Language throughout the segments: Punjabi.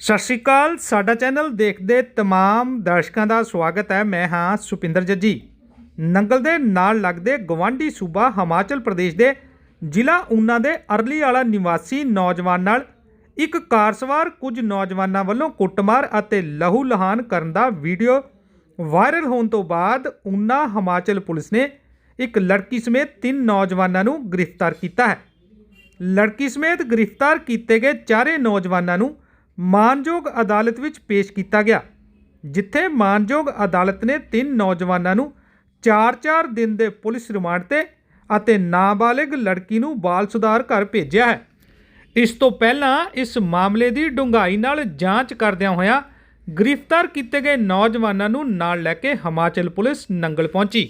ਸਤਿ ਸ਼੍ਰੀ ਅਕਾਲ, ਸਾਡਾ ਚੈਨਲ ਦੇਖਦੇ ਤਮਾਮ ਦਰਸ਼ਕਾਂ ਦਾ ਸਵਾਗਤ ਹੈ। ਮੈਂ ਹਾਂ ਸੁਪਿੰਦਰ ਜੱਜੀ। ਨੰਗਲ ਦੇ ਨਾਲ ਲੱਗਦੇ ਗਵਾਂਢੀ ਸੂਬਾ ਹਿਮਾਚਲ ਪ੍ਰਦੇਸ਼ ਦੇ ਜ਼ਿਲ੍ਹਾ ਊਨਾ ਦੇ ਅਰਲੀ ਵਾਲਾ ਨਿਵਾਸੀ ਨੌਜਵਾਨ ਨਾਲ ਇੱਕ ਕਾਰ ਸਵਾਰ ਕੁਝ ਨੌਜਵਾਨਾਂ ਵੱਲੋਂ ਕੁੱਟਮਾਰ ਅਤੇ ਲਹੂ ਲਹਾਨ ਕਰਨ ਦਾ ਵੀਡੀਓ ਵਾਇਰਲ ਹੋਣ ਤੋਂ ਬਾਅਦ ਊਨਾ ਹਿਮਾਚਲ ਪੁਲਿਸ ਨੇ ਇੱਕ ਲੜਕੀ ਸਮੇਤ ਤਿੰਨ ਨੌਜਵਾਨਾਂ ਨੂੰ ਗ੍ਰਿਫਤਾਰ ਕੀਤਾ ਹੈ। ਲੜਕੀ ਸਮੇਤ ਗ੍ਰਿਫਤਾਰ ਕੀਤੇ ਗਏ ਚਾਰੇ ਨੌਜਵਾਨਾਂ ਨੂੰ ਮਾਨਯੋਗ ਅਦਾਲਤ ਵਿੱਚ ਪੇਸ਼ ਕੀਤਾ ਗਿਆ, ਜਿੱਥੇ ਮਾਨਯੋਗ ਅਦਾਲਤ ਨੇ ਤਿੰਨ ਨੌਜਵਾਨਾਂ ਨੂੰ 4-4 ਦਿਨ ਦੇ ਪੁਲਿਸ ਰਿਮਾਂਡ ਤੇ ਅਤੇ ਨਾਬਾਲਿਗ ਲੜਕੀ ਨੂੰ ਬਾਲ ਸੁਧਾਰ ਘਰ ਭੇਜਿਆ ਹੈ। ਇਸ ਤੋਂ ਪਹਿਲਾਂ ਇਸ ਮਾਮਲੇ ਦੀ ਡੂੰਘਾਈ ਨਾਲ ਜਾਂਚ ਕਰਦਿਆਂ ਹੋਇਆਂ ਗ੍ਰਿਫਤਾਰ ਕੀਤੇ ਗਏ ਨੌਜਵਾਨਾਂ ਨੂੰ ਨਾਲ ਲੈ ਕੇ ਹਿਮਾਚਲ ਪੁਲਿਸ ਨੰਗਲ ਪਹੁੰਚੀ।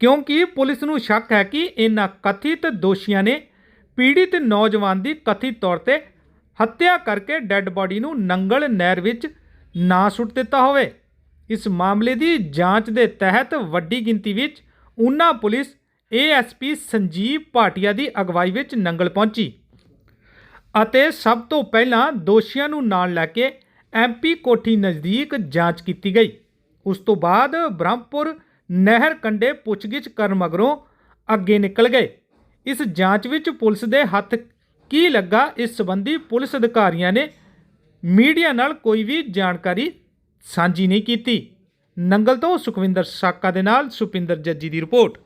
ਕਿਉਂਕਿ ਪੁਲਿਸ ਨੂੰ ਸ਼ੱਕ ਹੈ ਕਿ ਇਹਨਾਂ ਕਥਿਤ ਦੋਸ਼ੀਆਂ ਨੇ ਪੀੜਿਤ ਨੌਜਵਾਨ ਦੀ ਕਥਿਤ ਤੌਰ ਤੇ ਹੱਤਿਆ ਕਰਕੇ ਡੈੱਡ ਬਾਡੀ ਨੂੰ ਨੰਗਲ ਨਹਿਰ ਵਿੱਚ ਨਾ ਸੁੱਟ ਦਿੱਤਾ ਹੋਵੇ। ਇਸ ਮਾਮਲੇ ਦੀ ਜਾਂਚ ਦੇ ਤਹਿਤ ਵੱਡੀ ਗਿਣਤੀ ਵਿੱਚ ਊਨਾ ਪੁਲਿਸ ਏਐਸਪੀ ਸੰਜੀਵ ਭਾਟੀਆ ਦੀ ਅਗਵਾਈ ਵਿੱਚ ਨੰਗਲ ਪਹੁੰਚੀ ਅਤੇ ਸਭ ਤੋਂ ਪਹਿਲਾਂ ਦੋਸ਼ੀਆਂ ਨੂੰ ਨਾਲ ਲੈ ਕੇ ਐਮਪੀ ਕੋਠੀ ਨਜ਼ਦੀਕ ਜਾਂਚ ਕੀਤੀ ਗਈ। ਉਸ ਤੋਂ ਬਾਅਦ ਬ੍ਰਹਮਪੁਰ ਨਹਿਰ ਕੰਢੇ ਪੁੱਛਗਿੱਛ ਕਰਨ ਮਗਰੋਂ ਅੱਗੇ ਨਿਕਲ ਗਏ। ਇਸ ਜਾਂਚ ਵਿੱਚ ਪੁਲਿਸ ਦੇ ਹੱਥ ਕੀ ਲੱਗਾ? ਇਸ ਸੰਬੰਧੀ ਪੁਲਿਸ ਅਧਿਕਾਰੀਆਂ ਨੇ ਮੀਡੀਆ ਨਾਲ ਕੋਈ ਵੀ ਜਾਣਕਾਰੀ ਸਾਂਝੀ ਨਹੀਂ ਕੀਤੀ। ਨੰਗਲ ਤੋਂ ਸੁਖਵਿੰਦਰ ਸਾਕਾ ਦੇ ਨਾਲ ਸੁਪਿੰਦਰ ਜੱਜੀ ਦੀ ਰਿਪੋਰਟ।